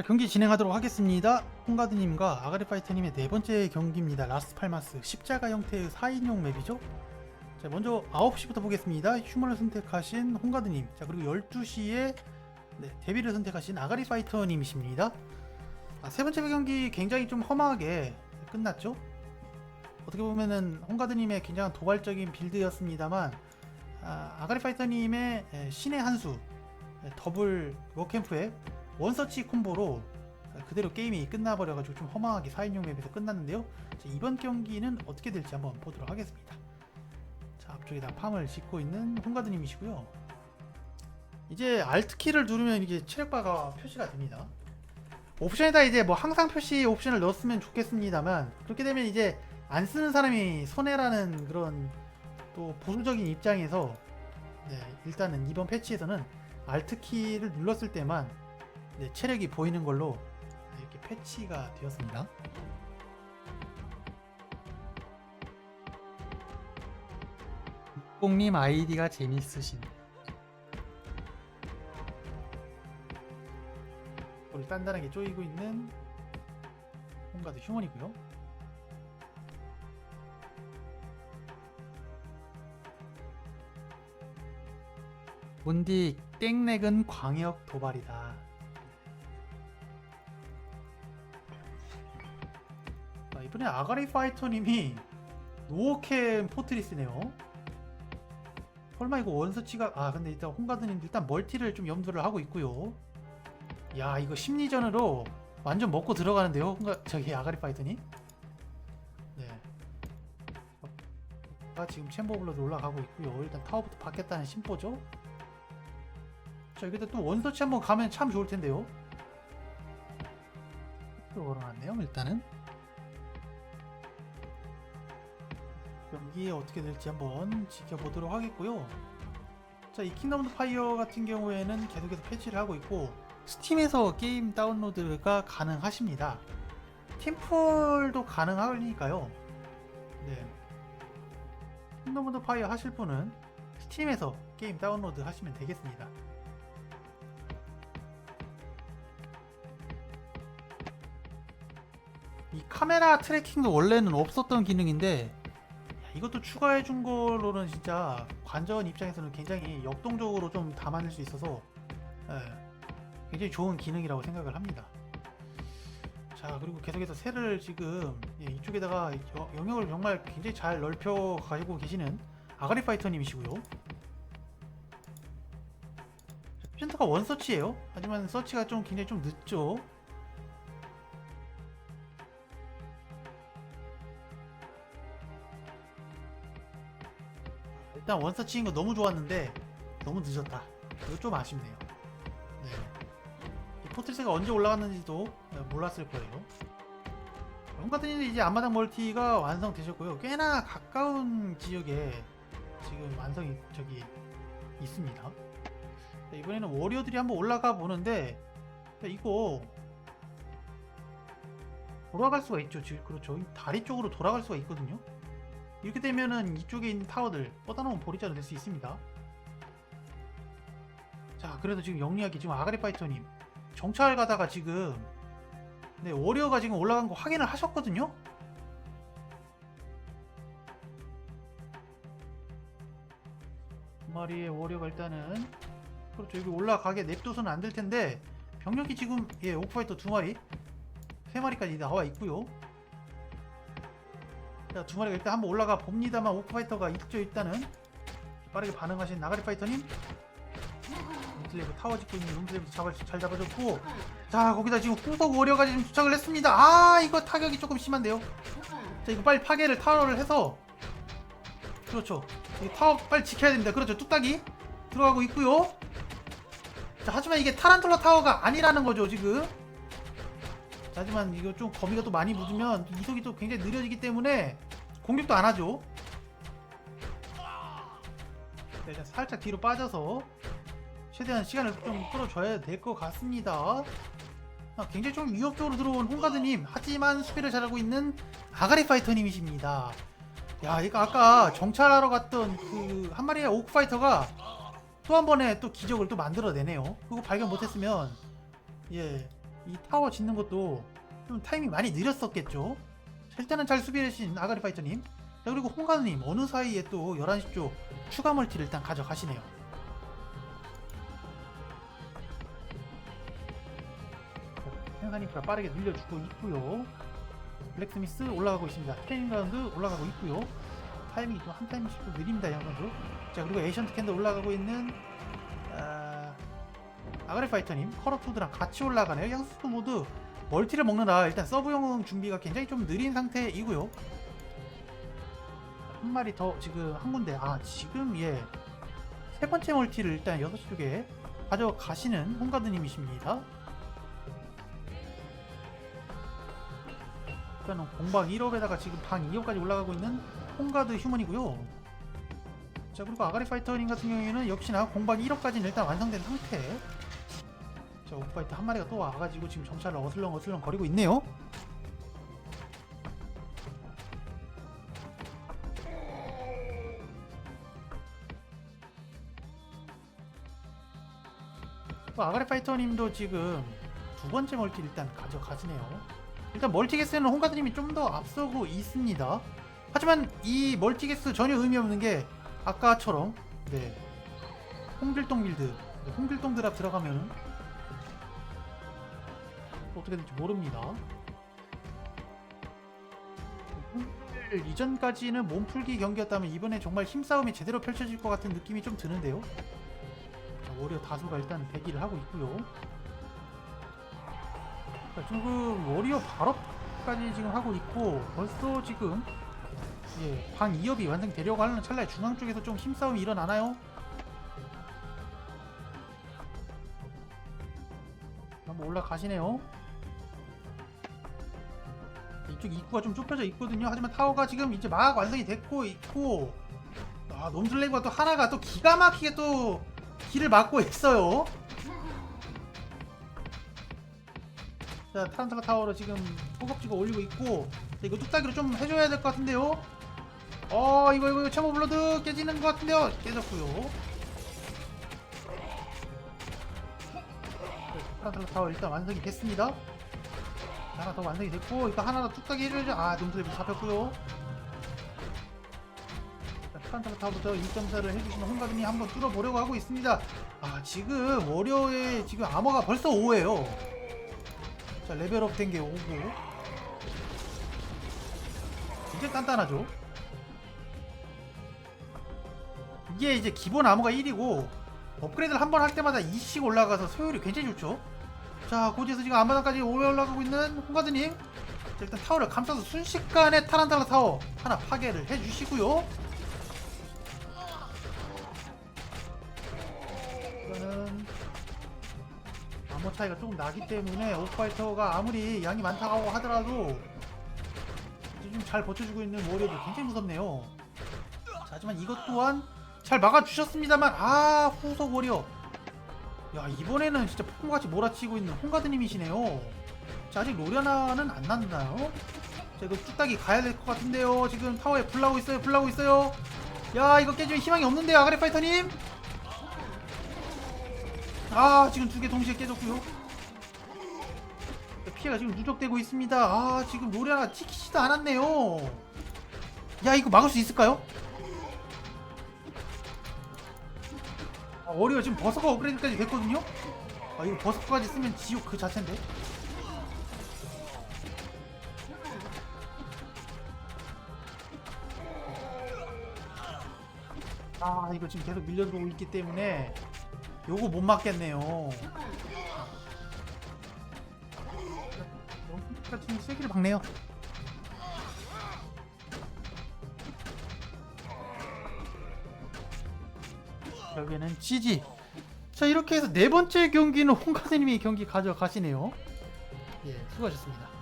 자, 경기 진행하도록 하겠습니다. 홍가드님과 아가리 파이터님의 네 번째 경기입니다. 라스 팔마스 십자가 형태의 4인용 맵이죠. 자, 먼저 9시부터 보겠습니다. 휴먼을 선택하신 홍가드님. 자, 그리고 12시에 네, 데뷔를 선택하신 아가리 파이터님이십니다. 아, 세 번째 경기 굉장히 좀 험하게 끝났죠. 어떻게 보면은 홍가드님의 굉장한 도발적인 빌드였습니다만 아, 아가리 파이터님의 에, 신의 한수 에, 더블 워캠프의 원서치 콤보로 그대로 게임이 끝나버려가지고 좀 허망하게 4인용 맵에서 끝났는데요. 자, 이번 경기는 어떻게 될지 한번 보도록 하겠습니다. 자, 앞쪽에다 팜을 짓고 있는 홍가드님이시고요. 이제 Alt키를 누르면 이게 체력바가 표시가 됩니다. 옵션에다 이제 뭐 항상 표시 옵션을 넣었으면 좋겠습니다만 그렇게 되면 이제 안 쓰는 사람이 손해라는 그런 또 보수적인 입장에서 네, 일단은 이번 패치에서는 Alt키를 눌렀을 때만 네, 체력이 보이는 걸로 이렇게 패치가 되었습니다. 꽁님 아이디가 재밌으신. 우리 단단하게 쪼이고 있는 홍가드 휴먼이고요. 몬디 땡렉은 광역 도발이다. 아, 이번에 아가리 파이터님이 노어캠 포트리스네요. 설마 이거 원서치가 아 근데 일단 홍가드님 일단 멀티를 좀 염두를 하고 있고요. 야 이거 심리전으로 완전 먹고 들어가는데요. 홍가 저기 아가리 파이터님. 네. 아, 지금 챔버 블러드 올라가고 있고요. 일단 타워부터 받겠다는 심보죠. 자 여기다 또 원서치 한번 가면 참 좋을 텐데요. 또 걸어놨네요. 일단은. 경기 어떻게 될지 한번 지켜보도록 하겠고요. 자, 이 킹덤 오브 파이어 같은 경우에는 계속해서 패치를 하고 있고 스팀에서 게임 다운로드가 가능하십니다. 팀플도 가능하니까요. 네. 킹덤 오브 파이어 하실 분은 스팀에서 게임 다운로드 하시면 되겠습니다. 이 카메라 트래킹도 원래는 없었던 기능인데 이것도 추가해 준 걸로는 진짜 관전 입장에서는 굉장히 역동적으로 좀 담아낼 수 있어서 예, 굉장히 좋은 기능이라고 생각을 합니다. 자 그리고 계속해서 새를 지금 예, 이쪽에다가 여- 영역을 정말 굉장히 잘 넓혀 가지고 계시는 아가리 파이터님이시고요. 센터가 원 서치예요. 하지만 서치가 좀 굉장히 좀 늦죠. 일단 원서 치인 거 너무 좋았는데 너무 늦었다. 이거 좀 아쉽네요. 네. 이 포트리스가 언제 올라갔는지도 몰랐을 거예요. 홍가드님 이제 앞마당 멀티가 완성되셨고요. 꽤나 가까운 지역에 지금 완성이 저기 있습니다. 네, 이번에는 워리어들이 한번 올라가 보는데 네, 이거 돌아갈 수가 있죠. 지금 그렇죠. 이 다리 쪽으로 돌아갈 수가 있거든요. 이렇게 되면은 이쪽에 있는 타워들 뻗어놓은 보리자로 될 수 있습니다. 자, 그래도 지금 영리하게 지금 아가리 파이터님 정찰 가다가 지금 네 워리어가 지금 올라간 거 확인을 하셨거든요. 두 마리의 워리어가 일단은 그렇죠 여기 올라가게 냅둬서는 안 될 텐데 병력이 지금 예 오크파이터 두 마리 세 마리까지 나와 있고요. 자, 두 마리가 일단 한번 올라가 봅니다만 오크파이터가 있죠 일단은 빠르게 반응하신 나가리 파이터님. 룸슬레이브 타워 짓고 있는 룸슬레이브 잡아, 잘 잡아줬고. 자 거기다 지금 후속 워리어가 지금 도착을 했습니다. 아 이거 타격이 조금 심한데요? 자 이거 빨리 파괴를 타워를 해서. 그렇죠. 이 타워 빨리 지켜야 됩니다. 그렇죠. 뚝딱이 들어가고 있고요. 자 하지만 이게 타란툴라 타워가 아니라는 거죠 지금. 자, 하지만 이거 좀 거미가 또 많이 묻으면 이속이 또 굉장히 느려지기 때문에 공격도 안 하죠. 네, 살짝 뒤로 빠져서 최대한 시간을 좀 끌어줘야 될 것 같습니다. 아, 굉장히 좀 위협적으로 들어온 홍가드님 하지만 수비를 잘하고 있는 아가리 파이터님이십니다. 야 이거 아까 정찰하러 갔던 그 한 마리의 오크 파이터가 또 한 번에 또 기적을 또 만들어내네요. 그거 발견 못했으면 예 이 타워 짓는 것도 좀 타이밍 많이 느렸었겠죠. 자, 일단은 잘 수비해주신 아가리 파이터님. 자 그리고 홍가느님 어느 사이에 또 11시 쪽 추가 멀티를 일단 가져가시네요. 생산이니까 빠르게 늘려주고 있고요. 블랙스미스 올라가고 있습니다. 트레이닝 라운드 올라가고 있고요. 타이밍이 좀 한 타이밍씩 좀 느립니다, 양 선수. 자 그리고 에이션트 캔들 올라가고 있는 아, 아가리 파이터님 커러투드랑 같이 올라가네요. 양 선수 모두 멀티를 먹느라 일단 서브용 준비가 굉장히 좀 느린 상태이고요. 한 마리 더 지금 한 군데 아 지금 예 세 번째 멀티를 일단 6시 쪽에 가져가시는 홍가드님이십니다. 일단은 공방 1업에다가 지금 방 2업까지 올라가고 있는 홍가드 휴먼이고요. 자 그리고 아가리 파이터님 같은 경우에는 역시나 공방 1업까지는 일단 완성된 상태. 자 오프파이터 한 마리가 또 와가지고 지금 정찰을 어슬렁 어슬렁 거리고 있네요. 또 아가리 파이터님도 지금 두 번째 멀티 일단 가져가시네요. 일단 멀티게스는 홍가드님이 좀 더 앞서고 있습니다. 하지만 이 멀티게스 전혀 의미 없는 게 아까처럼 네 홍길동 빌드 네, 홍길동 드랍 들어가면 어떻게 될지 모릅니다. 홍길 이전까지는 몸풀기 경기였다면 이번에 정말 힘싸움이 제대로 펼쳐질 것 같은 느낌이 좀 드는데요. 자, 워리어 다수가 일단 대기를 하고 있고요. 자, 지금 워리어 발업까지 지금 하고 있고 벌써 지금 예, 방 2업이 완성되려고 하는 찰나에 중앙 쪽에서 좀 힘싸움이 일어나나요? 한번 올라가시네요. 이쪽 입구가 좀 좁혀져 있거든요. 하지만 타워가 지금 이제 막 완성이 됐고 있고 아 놈슬레이브가 또 하나가 또 기가 막히게 또 길을 막고 있어요. 자 타란타가 타워로 지금 호겁지가 올리고 있고 자, 이거 뚝딱이로 좀 해줘야 될 것 같은데요. 어 이거 이거 체모 블러드 깨지는 것 같은데요. 깨졌고요. 타란타가 타워 일단 완성이 됐습니다. 하나 더 완성이 됐고 이거 하나 더 뚝딱이 해줘야죠. 아 놈슬레이브 잡혔고요. 타란타가 타워부터 2.4를 해주시면 홍가든이 한번 뚫어보려고 하고 있습니다. 아 지금 워리어의 지금 아머가 벌써 5예요. 자 레벨업 된 게 5고 이제 단단하죠 이게 이제 기본 암호가 1이고 업그레이드를 한 번 할 때마다 2씩 올라가서 소율이 굉장히 좋죠 자 고지에서 지금 오래 올라가고 있는 홍가드님. 자, 일단 타워를 감싸서 순식간에 타란탈라 타워 하나 파괴를 해주시고요. 이거는 암호 차이가 조금 나기 때문에 오프파이터가 아무리 양이 많다고 하더라도 좀잘 버텨주고 있는 워리어도 굉장히 무섭네요. 자, 하지만 이것 또한 잘 막아주셨습니다만 아 후속 워리어 야 이번에는 진짜 폭풍같이 몰아치고 있는 홍가드님이시네요. 자 아직 로련나는 안 났나요? 자 이거 뚝딱이 가야 될 것 같은데요. 지금 타워에 불 나고 있어요. 불 나고 있어요. 야 이거 깨지면 희망이 없는데요 아가리 파이터님. 아 지금 두 개 동시에 깨졌고요 피해가 지금 누적되고 있습니다 아 지금 노래가 찍히지도 않았네요 야 이거 막을 수 있을까요? 아, 어리가 지금 버서커 업그레이드까지 됐거든요 아 이거 버서커까지 쓰면 지옥 그 자체인데 아 이거 지금 계속 밀려 들어오고 있기 때문에 요거 못 맞겠네요. 같은 세기를 박네요. 결국에는 GG. 자 이렇게 해서 네 번째 경기는 홍카드님이 경기 가져가시네요. 예, 수고하셨습니다.